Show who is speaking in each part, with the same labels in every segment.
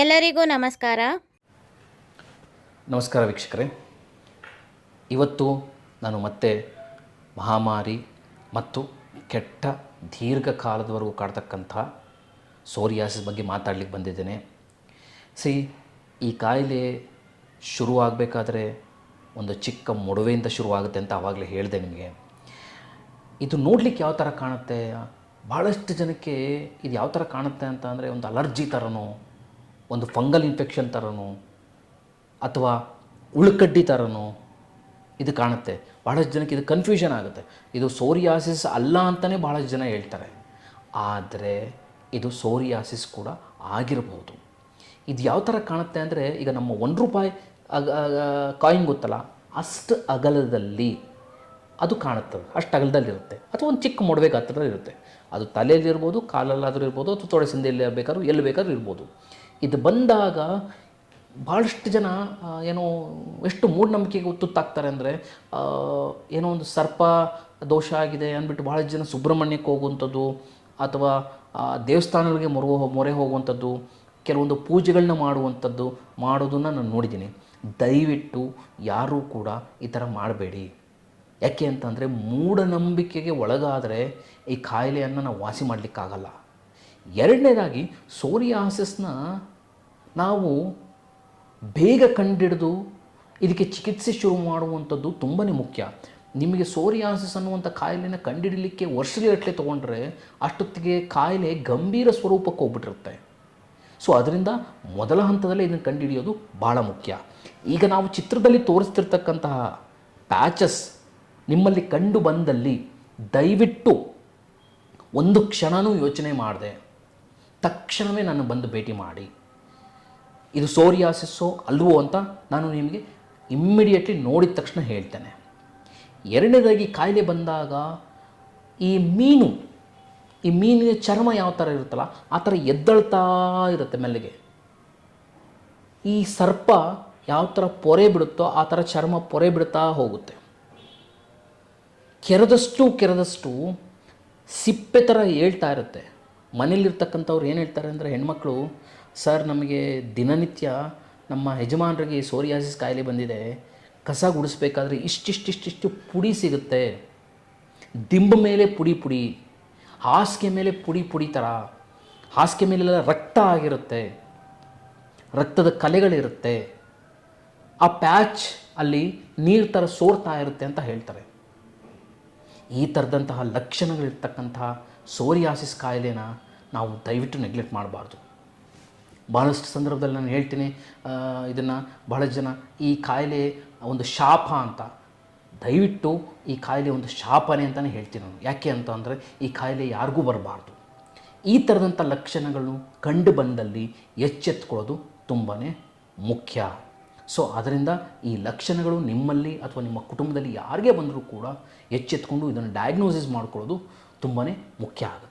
Speaker 1: ಎಲ್ಲರಿಗೂ ನಮಸ್ಕಾರ.
Speaker 2: ನಮಸ್ಕಾರ ವೀಕ್ಷಕರೇ. ಇವತ್ತು ನಾನು ಮತ್ತೆ ಮಹಾಮಾರಿ ಮತ್ತು ಕೆಟ್ಟ ದೀರ್ಘಕಾಲದವರೆಗೂ ಕಾಡ್ತಕ್ಕಂಥ ಸೋರಿಯಾಸಿಸ್ ಬಗ್ಗೆ ಮಾತಾಡ್ಲಿಕ್ಕೆ ಬಂದಿದ್ದೇನೆ. ಸಿ ಈ ಕಾಯಿಲೆ ಶುರುವಾಗಬೇಕಾದ್ರೆ ಒಂದು ಚಿಕ್ಕ ಮೊಡವೆಯಿಂದ ಶುರುವಾಗುತ್ತೆ ಅಂತ ಆವಾಗಲೇ ಹೇಳಿದೆ ನಿಮಗೆ. ಇದು ನೋಡಲಿಕ್ಕೆ ಯಾವ ಥರ ಕಾಣುತ್ತೆ? ಭಾಳಷ್ಟು ಜನಕ್ಕೆ ಇದು ಯಾವ ಥರ ಕಾಣುತ್ತೆ ಅಂತ ಅಂದರೆ ಒಂದು ಅಲರ್ಜಿ ಥರನೋ ಒಂದು ಫಂಗಲ್ ಇನ್ಫೆಕ್ಷನ್ ಥರನೋ ಅಥವಾ ಉಳ್ಕಡ್ಡಿ ಥರನೋ ಇದು ಕಾಣುತ್ತೆ. ಭಾಳಷ್ಟು ಜನಕ್ಕೆ ಇದು ಕನ್ಫ್ಯೂಷನ್ ಆಗುತ್ತೆ. ಇದು ಸೋರಿಯಾಸಿಸ್ ಅಲ್ಲ ಅಂತಲೇ ಭಾಳಷ್ಟು ಜನ ಹೇಳ್ತಾರೆ. ಆದರೆ ಇದು ಸೋರಿಯಾಸಿಸ್ ಕೂಡ ಆಗಿರಬಹುದು ಇದು ಯಾವ ಥರ ಕಾಣುತ್ತೆ ಅಂದರೆ ಈಗ ನಮ್ಮ ಒಂದು ರೂಪಾಯಿ ಕಾಯಿನ್ ಗೊತ್ತಲ್ಲ, ಅಷ್ಟು ಅಗಲದಲ್ಲಿ ಅದು ಕಾಣುತ್ತದೆ ಅಷ್ಟು ಅಗಲದಲ್ಲಿರುತ್ತೆ. ಅಥವಾ ಒಂದು ಚಿಕ್ಕ ಮೊಡವೆ ಇರುತ್ತೆ. ಅದು ತಲೆಯಲ್ಲಿ ಇರ್ಬೋದು ಕಾಲಲ್ಲಾದರೂ ಇರ್ಬೋದು, ಅಥವಾ ತೊಡೆ ಎಲ್ಲಿ ಬೇಕಾದ್ರೂ ಎಲ್ಲಿ ಬೇಕಾದ್ರೂ ಇರ್ಬೋದು. ಇದು ಬಂದಾಗ ಭಾಳಷ್ಟು ಜನ ಏನೋ ಎಷ್ಟು ಮೂಢನಂಬಿಕೆಗೆ ತುತ್ತಾಗ್ತಾರೆ ಅಂದರೆ ಏನೋ ಒಂದು ಸರ್ಪ ದೋಷ ಆಗಿದೆ ಅಂದ್ಬಿಟ್ಟು ಭಾಳ ಜನ ಸುಬ್ರಹ್ಮಣ್ಯಕ್ಕೆ ಹೋಗುವಂಥದ್ದು ಅಥವಾ ದೇವಸ್ಥಾನಗಳಿಗೆ ಮೊರೆ ಮೊರೆ ಹೋಗುವಂಥದ್ದು, ಕೆಲವೊಂದು ಪೂಜೆಗಳನ್ನ ಮಾಡುವಂಥದ್ದು ಮಾಡೋದನ್ನು ನಾನು ನೋಡಿದ್ದೀನಿ. ದಯವಿಟ್ಟು ಯಾರೂ ಕೂಡ ಈ ಥರ ಮಾಡಬೇಡಿ. ಯಾಕೆ ಅಂತಂದರೆ ಮೂಢನಂಬಿಕೆಗೆ ಒಳಗಾದರೆ ಈ ಕಾಯಿಲೆಯನ್ನು ನಾವು ವಾಸಿ ಮಾಡಲಿಕ್ಕಾಗಲ್ಲ. ಎರಡನೇದಾಗಿ ಸೋರಿಯಾಸಿಸ್ನ ನಾವು ಬೇಗ ಕಂಡಿಡಿದು ಇದಕ್ಕೆ ಚಿಕಿತ್ಸೆ ಶುರು ಮಾಡುವಂಥದ್ದು ತುಂಬಾ ಮುಖ್ಯ. ನಿಮಗೆ ಸೋರಿಯಾಸಿಸ್ ಅನ್ನುವಂಥ ಕಾಯಿಲೆನ ಕಂಡಿಡಲಿಕ್ಕೆ ವರ್ಷಗಟ್ಟಲೆ ತೊಗೊಂಡ್ರೆ ಅಷ್ಟೊತ್ತಿಗೆ ಕಾಯಿಲೆ ಗಂಭೀರ ಸ್ವರೂಪಕ್ಕೆ ಹೋಗ್ಬಿಟ್ಟಿರುತ್ತೆ. ಸೊ, ಅದರಿಂದ ಮೊದಲ ಹಂತದಲ್ಲೇ ಇದನ್ನು ಕಂಡುಹಿಡಿಯೋದು ಭಾಳ ಮುಖ್ಯ. ಈಗ ನಾವು ಚಿತ್ರದಲ್ಲಿ ತೋರಿಸ್ತಿರ್ತಕ್ಕಂತಹ ಪ್ಯಾಚಸ್ ನಿಮ್ಮಲ್ಲಿ ಕಂಡು ಬಂದಲ್ಲಿ ದಯವಿಟ್ಟು ಒಂದು ಕ್ಷಣನೂ ಯೋಚನೆ ಮಾಡಿದೆ. ತಕ್ಷಣವೇ ನಾನು ಬಂದು ಭೇಟಿ ಮಾಡಿ, ಇದು ಸೋರಿಯಾಸಿಸ್ಸೋ ಅಲ್ವೋ ಅಂತ ನಾನು ನಿಮಗೆ ಇಮ್ಮಿಡಿಯೇಟ್ಲಿ ನೋಡಿದ ತಕ್ಷಣ ಹೇಳ್ತೇನೆ. ಎರಡನೇದಾಗಿ ಕಾಯಿಲೆ ಬಂದಾಗ ಈ ಮೀನು, ಈ ಮೀನಿನ ಚರ್ಮ ಯಾವ ಥರ ಇರುತ್ತಲ್ಲ, ಆ ಥರ ಎದ್ದಳ್ತಾ ಇರುತ್ತೆ ಮೆಲ್ಲಿಗೆ ಈ ಸರ್ಪ ಯಾವ ಥರ ಪೊರೆ ಬಿಡುತ್ತೋ ಆ ಥರ ಚರ್ಮ ಪೊರೆ ಬಿಡ್ತಾ ಹೋಗುತ್ತೆ. ಕೆರೆದಷ್ಟು ಕೆರೆದಷ್ಟು ಸಿಪ್ಪೆ ಥರ ಹೇಳ್ತಾ ಇರುತ್ತೆ. ಮನೇಲಿರ್ತಕ್ಕಂಥವ್ರು ಏನು ಹೇಳ್ತಾರೆ ಅಂದರೆ, ಹೆಣ್ಮಕ್ಳು, ಸರ್, ನಮಗೆ ದಿನನಿತ್ಯ ನಮ್ಮ ಯಜಮಾನರಿಗೆ ಸೋರಿಯಾಸಿಸ್ ಕಾಯಿಲೆ ಬಂದಿದೆ. ಕಸ ಗುಡಿಸ್ಬೇಕಾದ್ರೆ ಇಷ್ಟಿಷ್ಟಿಷ್ಟಿಷ್ಟು ಪುಡಿ ಸಿಗುತ್ತೆ. ದಿಂಬ ಮೇಲೆ ಪುಡಿ ಪುಡಿ, ಹಾಸಿಗೆ ಮೇಲೆ ಪುಡಿ ಪುಡಿ ಥರ ಹಾಸಿಗೆ ಮೇಲೆಲ್ಲ ರಕ್ತ ಆಗಿರುತ್ತೆ. ರಕ್ತದ ಕಲೆಗಳಿರುತ್ತೆ. ಆ ಪ್ಯಾಚ್ ಅಲ್ಲಿ ನೀರು ಥರ ಸೋರ್ತಾ ಇರುತ್ತೆ ಅಂತ ಹೇಳ್ತಾರೆ. ಈ ಥರದಂತಹ ಲಕ್ಷಣಗಳಿರ್ತಕ್ಕಂತಹ ಸೋರಿಯಾಸಿಸ್ ಕಾಯಿಲೆನ ನಾವು ದಯವಿಟ್ಟು ನೆಗ್ಲೆಕ್ಟ್ ಮಾಡಬಾರ್ದು. ಭಾಳಷ್ಟು ಸಂದರ್ಭದಲ್ಲಿ ನಾನು ಹೇಳ್ತೀನಿ ಇದನ್ನು ಬಹಳ ಜನ ಈ ಕಾಯಿಲೆ ಒಂದು ಶಾಪ ಅಂತ, ದಯವಿಟ್ಟು ಈ ಕಾಯಿಲೆ ಒಂದು ಶಾಪನೆ ಅಂತಲೇ ಹೇಳ್ತೀನಿ ನಾನು. ಯಾಕೆ ಅಂತ ಅಂದರೆ, ಈ ಕಾಯಿಲೆ ಯಾರಿಗೂ ಬರಬಾರ್ದು. ಈ ಥರದಂಥ ಲಕ್ಷಣಗಳು ಕಂಡು ಬಂದಲ್ಲಿ ಎಚ್ಚೆತ್ಕೊಳ್ಳೋದು ತುಂಬಾ ಮುಖ್ಯ. ಸೊ ಅದರಿಂದ ಈ ಲಕ್ಷಣಗಳು ನಿಮ್ಮಲ್ಲಿ ಅಥವಾ ನಿಮ್ಮ ಕುಟುಂಬದಲ್ಲಿ ಯಾರಿಗೆ ಬಂದರೂ ಕೂಡ ಎಚ್ಚೆತ್ಕೊಂಡು ಇದನ್ನು ಡಯಾಗ್ನೋಸಿಸ್ ಮಾಡ್ಕೊಳ್ಳೋದು ತುಂಬಾ ಮುಖ್ಯ ಆಗುತ್ತೆ.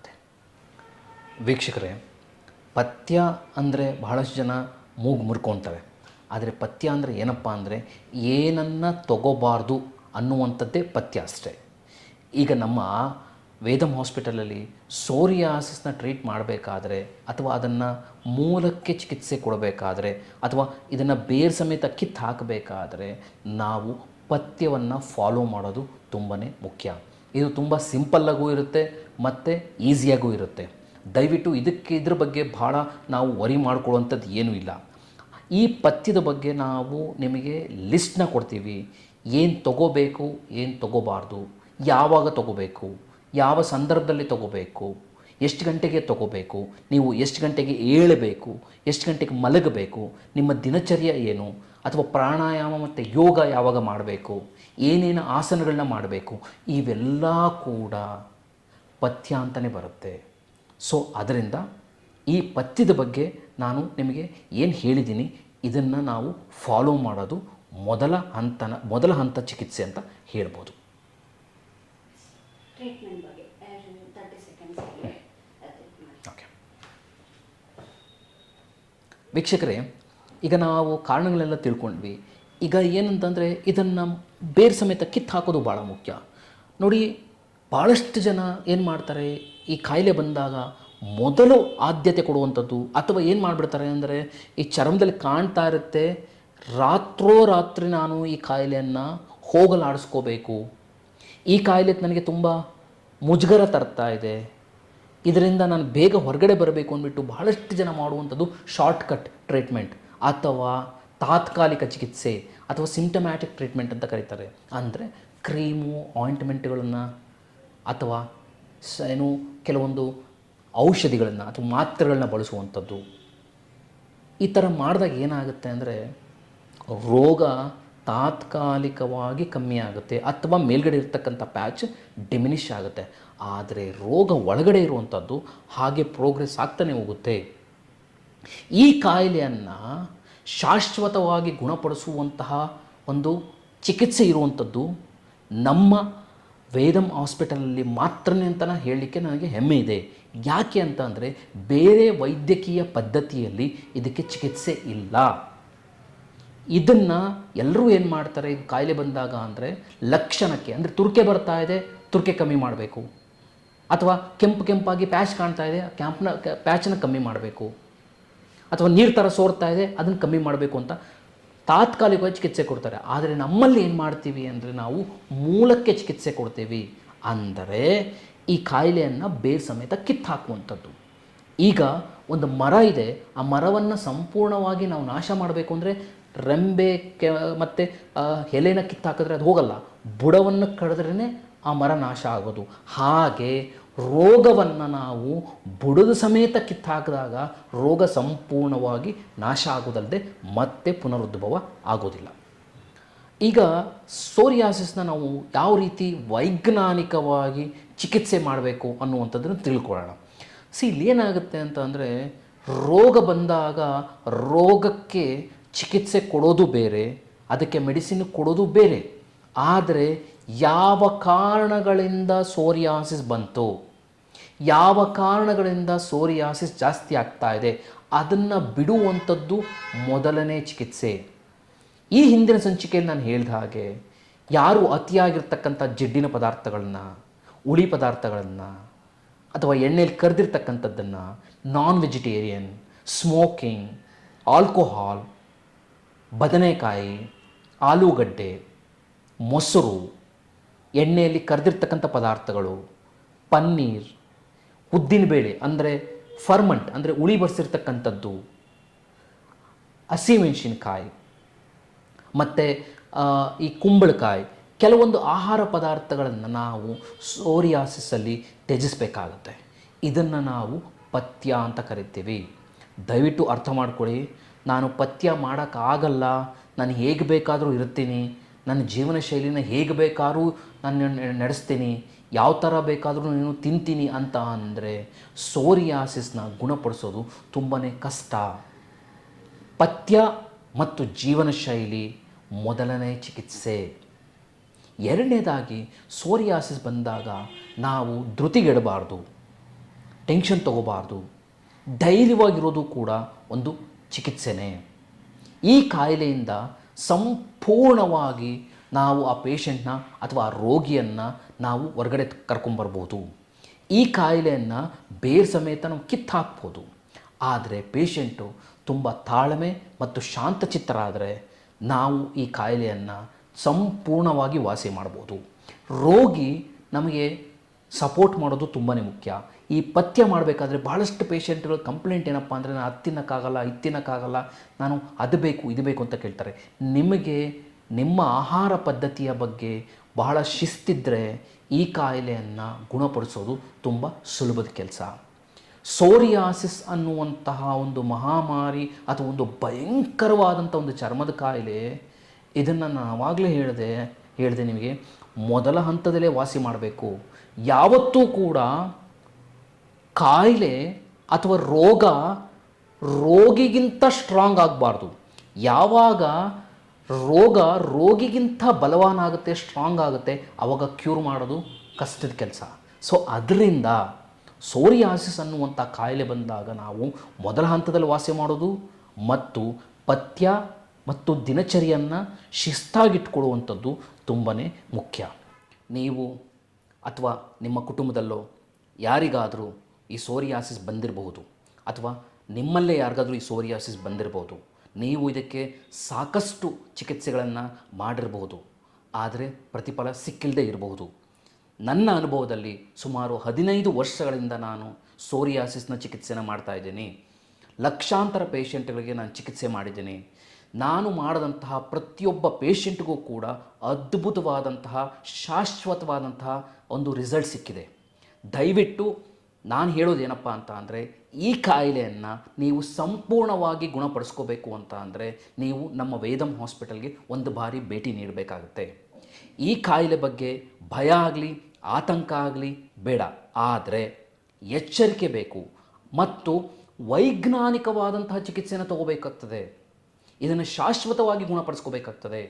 Speaker 2: ವೀಕ್ಷಕರೇ, ಪಥ್ಯ ಅಂದರೆ ಬಹಳಷ್ಟು ಜನ ಮೂಗು ಮುರ್ಕೊತಾರೆ ಆದರೆ ಪಥ್ಯ ಅಂದರೆ ಏನಪ್ಪ ಅಂದರೆ ಏನನ್ನು ತಗೋಬಾರ್ದು ಅನ್ನುವಂಥದ್ದೇ ಪಥ್ಯ ಅಷ್ಟೇ. ಈಗ ನಮ್ಮ ವೇದಂ ಹಾಸ್ಪಿಟಲಲ್ಲಿ ಸೋರಿಯಾಸಿಸ್ನ ಟ್ರೀಟ್ ಮಾಡಬೇಕಾದ್ರೆ ಅಥವಾ ಅದನ್ನು ಮೂಲಕ್ಕೆ ಚಿಕಿತ್ಸೆ ಕೊಡಬೇಕಾದ್ರೆ ಅಥವಾ ಇದನ್ನು ಬೇರ್ ಸಮೇತ ಕಿತ್ತು ಹಾಕಬೇಕಾದ್ರೆ ನಾವು ಪಥ್ಯವನ್ನು ಫಾಲೋ ಮಾಡೋದು ತುಂಬಾ ಮುಖ್ಯ. ಇದು ತುಂಬ ಸಿಂಪಲ್ಲಾಗೂ ಇರುತ್ತೆ ಮತ್ತು ಈಸಿಯಾಗೂ ಇರುತ್ತೆ. ದಯವಿಟ್ಟು ಇದಕ್ಕೆ ಇದ್ರ ಬಗ್ಗೆ ಭಾಳ ನಾವು ವರಿ ಮಾಡ್ಕೊಳ್ಳುವಂಥದ್ದು ಏನೂ ಇಲ್ಲ. ಈ ಪಥ್ಯದ ಬಗ್ಗೆ ನಾವು ನಿಮಗೆ ಲಿಸ್ಟ್ನ ಕೊಡ್ತೀವಿ. ಏನು ತಗೋಬೇಕು, ಏನು ತಗೋಬಾರ್ದು, ಯಾವಾಗ ತಗೋಬೇಕು, ಯಾವ ಸಂದರ್ಭದಲ್ಲಿ ತಗೋಬೇಕು, ಎಷ್ಟು ಗಂಟೆಗೆ ತಗೋಬೇಕು, ನೀವು ಎಷ್ಟು ಗಂಟೆಗೆ ಏಳಬೇಕು, ಎಷ್ಟು ಗಂಟೆಗೆ ಮಲಗಬೇಕು, ನಿಮ್ಮ ದಿನಚರ್ಯ ಏನು, ಅಥವಾ ಪ್ರಾಣಾಯಾಮ ಮತ್ತು ಯೋಗ ಯಾವಾಗ ಮಾಡಬೇಕು, ಏನೇನು ಆಸನಗಳನ್ನ ಮಾಡಬೇಕು, ಇವೆಲ್ಲ ಕೂಡ ಪಥ್ಯ ಅಂತಲೇ ಬರುತ್ತೆ. ಸೊ ಅದರಿಂದ ಈ ಪಥ್ಯದ ಬಗ್ಗೆ ನಾನು ನಿಮಗೆ ಏನು ಹೇಳಿದ್ದೀನಿ ಇದನ್ನು ನಾವು ಫಾಲೋ ಮಾಡೋದು ಮೊದಲ ಹಂತನ ಮೊದಲ ಹಂತ ಚಿಕಿತ್ಸೆ ಅಂತ ಹೇಳ್ಬೋದು. ಓಕೆ ವೀಕ್ಷಕರೇ ಈಗ ನಾವು ಕಾರಣಗಳೆಲ್ಲ ತಿಳ್ಕೊಂಡ್ವಿ. ಈಗ ಏನಂತಂದರೆ ಇದನ್ನು ಬೇರೆ ಸಮೇತ ಕಿತ್ತು ಹಾಕೋದು ಭಾಳ ಮುಖ್ಯ. ನೋಡಿ ಭಾಳಷ್ಟು ಜನ ಏನು ಮಾಡ್ತಾರೆ ಈ ಕಾಯಿಲೆ ಬಂದಾಗ ಮೊದಲು ಆದ್ಯತೆ ಕೊಡುವಂಥದ್ದು ಅಥವಾ ಏನು ಮಾಡಿಬಿಡ್ತಾರೆ ಅಂದರೆ ಈ ಚರ್ಮದಲ್ಲಿ ಕಾಣ್ತಾ ಇರುತ್ತೆ, ರಾತ್ರೋರಾತ್ರಿ ನಾನು ಈ ಕಾಯಿಲೆಯನ್ನು ಹೋಗಲಾಡಿಸ್ಕೋಬೇಕು. ಈ ಕಾಯಿಲೆ ನನಗೆ ತುಂಬ ಮುಜುಗರ ತರ್ತಾ ಇದೆ. ಇದರಿಂದ ನಾನು ಬೇಗ ಹೊರಗಡೆ ಬರಬೇಕು ಅಂದ್ಬಿಟ್ಟು ಬಹಳಷ್ಟು ಜನ ಮಾಡುವಂಥದ್ದು ಶಾರ್ಟ್ಕಟ್ ಟ್ರೀಟ್ಮೆಂಟ್ ಅಥವಾ ತಾತ್ಕಾಲಿಕ ಚಿಕಿತ್ಸೆ ಅಥವಾ ಸಿಂಟಮ್ಯಾಟಿಕ್ ಟ್ರೀಟ್ಮೆಂಟ್ ಅಂತ ಕರೀತಾರೆ. ಅಂದರೆ ಕ್ರೀಮು ಆಯಿಂಟ್ಮೆಂಟ್ಗಳನ್ನು ಅಥವಾ ಸ ಏನು ಕೆಲವೊಂದು ಔಷಧಿಗಳನ್ನು ಅಥವಾ ಮಾತ್ರೆಗಳನ್ನ ಬಳಸುವಂಥದ್ದು. ಈ ಥರ ಮಾಡಿದಾಗ ಏನಾಗುತ್ತೆ ಅಂದರೆ ರೋಗ ತಾತ್ಕಾಲಿಕವಾಗಿ ಕಮ್ಮಿ ಆಗುತ್ತೆ ಅಥವಾ ಮೇಲ್ಗಡೆ ಇರ್ತಕ್ಕಂಥ ಪ್ಯಾಚ್ ಡಿಮಿನಿಷ್ ಆಗುತ್ತೆ. ಆದರೆ ರೋಗ ಒಳಗಡೆ ಇರುವಂಥದ್ದು ಹಾಗೆ ಪ್ರೋಗ್ರೆಸ್ ಆಗ್ತಾನೆ ಹೋಗುತ್ತೆ. ಈ ಕಾಯಿಲೆಯನ್ನು ಶಾಶ್ವತವಾಗಿ ಗುಣಪಡಿಸುವಂತಹ ಒಂದು ಚಿಕಿತ್ಸೆ ಇರುವಂಥದ್ದು ನಮ್ಮ ವೇದಂ ಹಾಸ್ಪಿಟಲಲ್ಲಿ ಮಾತ್ರನೇ ಅಂತ ಹೇಳಲಿಕ್ಕೆ ನನಗೆ ಹೆಮ್ಮೆ ಇದೆ. ಯಾಕೆ ಅಂತ ಅಂದರೆ ಬೇರೆ ವೈದ್ಯಕೀಯ ಪದ್ಧತಿಯಲ್ಲಿ ಇದಕ್ಕೆ ಚಿಕಿತ್ಸೆ ಇಲ್ಲ. ಇದನ್ನು ಎಲ್ಲರೂ ಏನು ಮಾಡ್ತಾರೆ? ಇದು ಕಾಯಿಲೆ ಬಂದಾಗ ಅಂದರೆ ಲಕ್ಷಣಕ್ಕೆ, ಅಂದರೆ ತುರ್ಕೆ ಬರ್ತಾ ಇದೆ, ತುರ್ಕೆ ಕಮ್ಮಿ ಮಾಡಬೇಕು. ಅಥವಾ ಕೆಂಪು ಕೆಂಪಾಗಿ ಪ್ಯಾಚ್ ಕಾಣ್ತಾ ಇದೆ ಕ್ಯಾಂಪ್ನ ಪ್ಯಾಚನ್ನ ಕಮ್ಮಿ ಮಾಡಬೇಕು. ಅಥವಾ ನೀರು ಥರ ಸೋರ್ತಾ ಇದೆ, ಅದನ್ನು ಕಮ್ಮಿ ಮಾಡಬೇಕು ಅಂತ ತಾತ್ಕಾಲಿಕವಾಗಿ ಚಿಕಿತ್ಸೆ ಕೊಡ್ತಾರೆ. ಆದರೆ ನಮ್ಮಲ್ಲಿ ಏನು ಮಾಡ್ತೀವಿ ಅಂದರೆ ನಾವು ಮೂಲಕ್ಕೆ ಚಿಕಿತ್ಸೆ ಕೊಡ್ತೀವಿ. ಅಂದರೆ ಈ ಕಾಯಿಲೆಯನ್ನು ಬೇರ್ ಸಮೇತ ಕಿತ್ತು ಹಾಕುವಂಥದ್ದು ಈಗ ಒಂದು ಮರ ಇದೆ. ಆ ಮರವನ್ನು ಸಂಪೂರ್ಣವಾಗಿ ನಾವು ನಾಶ ಮಾಡಬೇಕು ಅಂದರೆ ರೆಂಬೆ, ಕೆ, ಮತ್ತು ಎಲೆನ ಕಿತ್ತು ಹಾಕಿದ್ರೆ ಅದು ಹೋಗಲ್ಲ. ಬುಡವನ್ನು ಕಡಿದ್ರೇ ಆ ಮರ ನಾಶ ಆಗೋದು. ಹಾಗೆ ರೋಗವನ್ನು ನಾವು ಬುಡದ ಸಮೇತ ಕಿತ್ತಾಕಿದಾಗ ರೋಗ ಸಂಪೂರ್ಣವಾಗಿ ನಾಶ ಆಗೋದಲ್ಲದೆ ಮತ್ತೆ ಪುನರುದ್ಭವ ಆಗೋದಿಲ್ಲ ಈಗ ಸೋರಿಯಾಸಿಸ್ನ ನಾವು ಯಾವ ರೀತಿ ವೈಜ್ಞಾನಿಕವಾಗಿ ಚಿಕಿತ್ಸೆ ಮಾಡಬೇಕು ಅನ್ನುವಂಥದ್ದನ್ನು ತಿಳ್ಕೊಳ್ಳೋಣ. ಸಿ, ಇಲ್ಲಿ ಏನಾಗುತ್ತೆ ಅಂತ ಅಂದರೆ ರೋಗ ಬಂದಾಗ ರೋಗಕ್ಕೆ ಚಿಕಿತ್ಸೆ ಕೊಡೋದು ಬೇರೆ, ಅದಕ್ಕೆ ಮೆಡಿಸಿನ್ ಕೊಡೋದು ಬೇರೆ. ಆದರೆ ಯಾವ ಕಾರಣಗಳಿಂದ ಸೋರಿಯಾಸಿಸ್ ಬಂತು? ಯಾವ ಕಾರಣಗಳಿಂದ ಸೋರಿಯಾಸಿಸ್ ಜಾಸ್ತಿ ಆಗ್ತಾ ಇದೆ ಅದನ್ನು ಬಿಡುವಂಥದ್ದು ಮೊದಲನೇ ಚಿಕಿತ್ಸೆ. ಈ ಹಿಂದಿನ ಸಂಚಿಕೆಯಲ್ಲಿ ನಾನು ಹೇಳಿದ ಹಾಗೆ ಯಾರು ಅತಿಯಾಗಿರ್ತಕ್ಕಂಥ ಜಿಡ್ಡಿನ ಪದಾರ್ಥಗಳನ್ನ ಉಳಿ ಪದಾರ್ಥಗಳನ್ನು, ಅಥವಾ ಎಣ್ಣೆಯಲ್ಲಿ ಕರೆದಿರ್ತಕ್ಕಂಥದ್ದನ್ನು ನಾನ್ ವೆಜಿಟೇರಿಯನ್ ಸ್ಮೋಕಿಂಗ್ ಆಲ್ಕೋಹಾಲ್ ಬದನೆಕಾಯಿ, ಆಲೂಗಡ್ಡೆ, ಮೊಸರು, ಎಣ್ಣೆಯಲ್ಲಿ ಕರೆದಿರ್ತಕ್ಕಂಥ ಪದಾರ್ಥಗಳು, ಪನ್ನೀರ್ ಉದ್ದಿನಬೇಳೆ ಅಂದರೆ ಫರ್ಮಂಟ್ ಅಂದರೆ ಉಳಿ ಬರ್ಸಿರ್ತಕ್ಕಂಥದ್ದು. ಹಸಿಮೆಣಸಿನಕಾಯಿ ಮತ್ತು ಈ ಕುಂಬಳಕಾಯಿ. ಕೆಲವೊಂದು ಆಹಾರ ಪದಾರ್ಥಗಳನ್ನು ನಾವು ಸೋರಿಯಾಸಿಸಲ್ಲಿ ತ್ಯಜಿಸಬೇಕಾಗುತ್ತೆ. ಇದನ್ನು ನಾವು ಪಥ್ಯ ಅಂತ ಕರಿತೀವಿ. ದಯವಿಟ್ಟು ಅರ್ಥ ಮಾಡಿಕೊಳ್ಳಿ. ನಾನು ಪಥ್ಯ ಮಾಡೋಕ್ಕಾಗಲ್ಲ. ನಾನು ಹೇಗೆ ಬೇಕಾದರೂ ಇರ್ತೀನಿ. ನನ್ನ ಜೀವನ ಶೈಲಿನ ಹೇಗೆ ಬೇಕಾದ್ರೂ ನಾನು ನಡೆಸ್ತೀನಿ. ಯಾವ ಥರ ಬೇಕಾದರೂ ನೀನು ತಿಂತೀನಿ ಅಂತ ಅಂದರೆ ಸೋರಿಯಾಸಿಸ್ನ ಗುಣಪಡಿಸೋದು ತುಂಬಾ ಕಷ್ಟ. ಪಥ್ಯ ಮತ್ತು ಜೀವನ ಶೈಲಿ ಮೊದಲನೇ ಚಿಕಿತ್ಸೆ. ಎರಡನೇದಾಗಿ ಸೋರಿಯಾಸಿಸ್ ಬಂದಾಗ ನಾವು ಧೃತಿಗೆಡಬಾರ್ದು, ಟೆನ್ಷನ್ ತಗೋಬಾರ್ದು, ಧೈರ್ಯವಾಗಿರೋದು ಕೂಡ ಒಂದು ಚಿಕಿತ್ಸೆನೇ. ಈ ಕಾಯಿಲೆಯಿಂದ ಸಂಪೂರ್ಣವಾಗಿ ನಾವು ಆ ಪೇಷಂಟ್ನ ಅಥವಾ ಆ ರೋಗಿಯನ್ನು ನಾವು ಹೊರಗಡೆ ಕರ್ಕೊಂಬರ್ಬೋದು. ಈ ಕಾಯಿಲೆಯನ್ನು ಬೇರ್ ಸಮೇತ ನಾವು ಕಿತ್ತಾಕ್ಬೋದು. ಆದರೆ ಪೇಷೆಂಟು ತುಂಬ ತಾಳ್ಮೆ ಮತ್ತು ಶಾಂತಚಿತ್ತರಾದರೆ ನಾವು ಈ ಕಾಯಿಲೆಯನ್ನು ಸಂಪೂರ್ಣವಾಗಿ ವಾಸಿ ಮಾಡ್ಬೋದು. ರೋಗಿ ನಮಗೆ ಸಪೋರ್ಟ್ ಮಾಡೋದು ತುಂಬಾ ಮುಖ್ಯ. ಈ ಪಥ್ಯ ಮಾಡಬೇಕಾದ್ರೆ ಭಾಳಷ್ಟು ಪೇಷಂಟ್ಗಳು ಕಂಪ್ಲೇಂಟ್ ಏನಪ್ಪ ಅಂದರೆ ನಾನು ಅದು ತಿನ್ನೋಕ್ಕಾಗಲ್ಲ, ಇದು ತಿನ್ನೋಕ್ಕಾಗಲ್ಲ, ನಾನು ಅದು ಬೇಕು, ಇದು ಬೇಕು ಅಂತ ಕೇಳ್ತಾರೆ. ನಿಮಗೆ ನಿಮ್ಮ ಆಹಾರ ಪದ್ಧತಿಯ ಬಗ್ಗೆ ಬಹಳ ಶಿಸ್ತಿದ್ದರೆ ಈ ಕಾಯಿಲೆಯನ್ನು ಗುಣಪಡಿಸೋದು ತುಂಬ ಸುಲಭದ ಕೆಲಸ. ಸೋರಿಯಾಸಿಸ್ ಅನ್ನುವಂತಹ ಒಂದು ಮಹಾಮಾರಿ ಅಥವಾ ಒಂದು ಭಯಂಕರವಾದಂಥ ಒಂದು ಚರ್ಮದ ಕಾಯಿಲೆ, ಇದನ್ನು ನಾನು ಆವಾಗಲೇ ಹೇಳಿದೆ ಹೇಳಿದೆ ನಿಮಗೆ, ಮೊದಲ ಹಂತದಲ್ಲೇ ವಾಸಿ ಮಾಡಬೇಕು. ಯಾವತ್ತೂ ಕೂಡ ಕಾಯಿಲೆ ಅಥವಾ ರೋಗ, ರೋಗಿಗಿಂತ ಸ್ಟ್ರಾಂಗ್ ಆಗಬಾರ್ದು. ಯಾವಾಗ ರೋಗ ರೋಗಿಗಿಂತ ಬಲವಾನಾಗುತ್ತೆ ಸ್ಟ್ರಾಂಗ್ ಆಗುತ್ತೆ ಆವಾಗ ಕ್ಯೂರ್ ಮಾಡೋದು ಕಷ್ಟದ ಕೆಲಸ. ಸೊ ಅದರಿಂದ ಸೋರಿಯಾಸಿಸ್ ಅನ್ನುವಂಥ ಕಾಯಿಲೆ ಬಂದಾಗ ನಾವು ಮೊದಲ ಹಂತದಲ್ಲಿ ವಾಸಿ ಮಾಡೋದು ಮತ್ತು ಪಥ್ಯ ಮತ್ತು ದಿನಚರಿಯನ್ನು ಶಿಸ್ತಾಗಿಟ್ಕೊಳ್ಳುವಂಥದ್ದು ತುಂಬಾ ಮುಖ್ಯ. ನೀವು ಅಥವಾ ನಿಮ್ಮ ಕುಟುಂಬದಲ್ಲೋ ಯಾರಿಗಾದರೂ ಈ ಸೋರಿಯಾಸಿಸ್ ಬಂದಿರಬಹುದು ಅಥವಾ ನಿಮ್ಮಲ್ಲೇ ಯಾರಿಗಾದರೂ ಈ ಸೋರಿಯಾಸಿಸ್ ಬಂದಿರಬಹುದು. ನೀವು ಇದಕ್ಕೆ ಸಾಕಷ್ಟು ಚಿಕಿತ್ಸೆಗಳನ್ನು ಮಾಡಿರಬಹುದು ಆದರೆ ಪ್ರತಿಫಲ ಸಿಕ್ಕಿಲ್ಲದೆ ಇರಬಹುದು ನನ್ನ ಅನುಭವದಲ್ಲಿ ಸುಮಾರು ಹದಿನೈದು ವರ್ಷಗಳಿಂದ ನಾನು ಸೋರಿಯಾಸಿಸ್ನ ಚಿಕಿತ್ಸೆನ ಮಾಡ್ತಾ ಇದ್ದೀನಿ. ಲಕ್ಷಾಂತರ ಪೇಷಂಟ್ಗಳಿಗೆ ನಾನು ಚಿಕಿತ್ಸೆ ಮಾಡಿದ್ದೀನಿ. ನಾನು ಮಾಡಿದಂತಹ ಪ್ರತಿಯೊಬ್ಬ ಪೇಷಂಟ್ಗೂ ಕೂಡ ಅದ್ಭುತವಾದಂತಹ ಶಾಶ್ವತವಾದಂತಹ ಒಂದು ರಿಸಲ್ಟ್ ಸಿಕ್ಕಿದೆ. ದಯವಿಟ್ಟು ನಾನು ಹೇಳೋದೇನಪ್ಪ ಅಂತ ಅಂದರೆ, ಈ ಕಾಯಿಲೆಯನ್ನು ನೀವು ಸಂಪೂರ್ಣವಾಗಿ ಗುಣಪಡಿಸ್ಕೋಬೇಕು ಅಂತ ಅಂದರೆ, ನೀವು ನಮ್ಮ ವೇದಂ ಹಾಸ್ಪಿಟಲ್ಗೆ ಒಂದು ಬಾರಿ ಭೇಟಿ ನೀಡಬೇಕಾಗುತ್ತೆ. ಈ ಕಾಯಿಲೆ ಬಗ್ಗೆ ಭಯ ಆಗಲಿ, ಆತಂಕ ಆಗಲಿ ಬೇಡ. ಆದರೆ ಎಚ್ಚರಿಕೆ ಬೇಕು ಮತ್ತು ವೈಜ್ಞಾನಿಕವಾದಂತಹ ಚಿಕಿತ್ಸೆಯನ್ನು ತಗೋಬೇಕಾಗ್ತದೆ. ಇದನ್ನು ಶಾಶ್ವತವಾಗಿ ಗುಣಪಡಿಸ್ಕೋಬೇಕಾಗ್ತದೆ.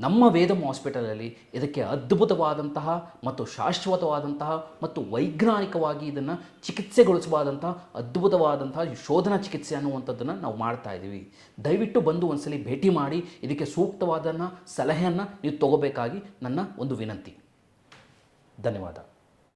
Speaker 2: ನಮ್ಮ ವೇದಮ್ ಹಾಸ್ಪಿಟಲಲ್ಲಿ ಇದಕ್ಕೆ ಅದ್ಭುತವಾದಂತಹ ಮತ್ತು ಶಾಶ್ವತವಾದಂತಹ ಮತ್ತು ವೈಜ್ಞಾನಿಕವಾಗಿ ಇದನ್ನು ಚಿಕಿತ್ಸೆಗೊಳಿಸಬಾದಂತಹ ಅದ್ಭುತವಾದಂತಹ ಶೋಧನಾ ಚಿಕಿತ್ಸೆ ಅನ್ನುವಂಥದ್ದನ್ನು ನಾವು ಮಾಡ್ತಾ ಇದ್ದೀವಿ ದಯವಿಟ್ಟು ಬಂದು ಒಂದ್ಸಲಿ ಭೇಟಿ ಮಾಡಿ ಇದಕ್ಕೆ ಸೂಕ್ತವಾದನ್ನು ಸಲಹೆಯನ್ನು ನೀವು ತಗೋಬೇಕಾಗಿ ನನ್ನ ಒಂದು ವಿನಂತಿ. ಧನ್ಯವಾದ.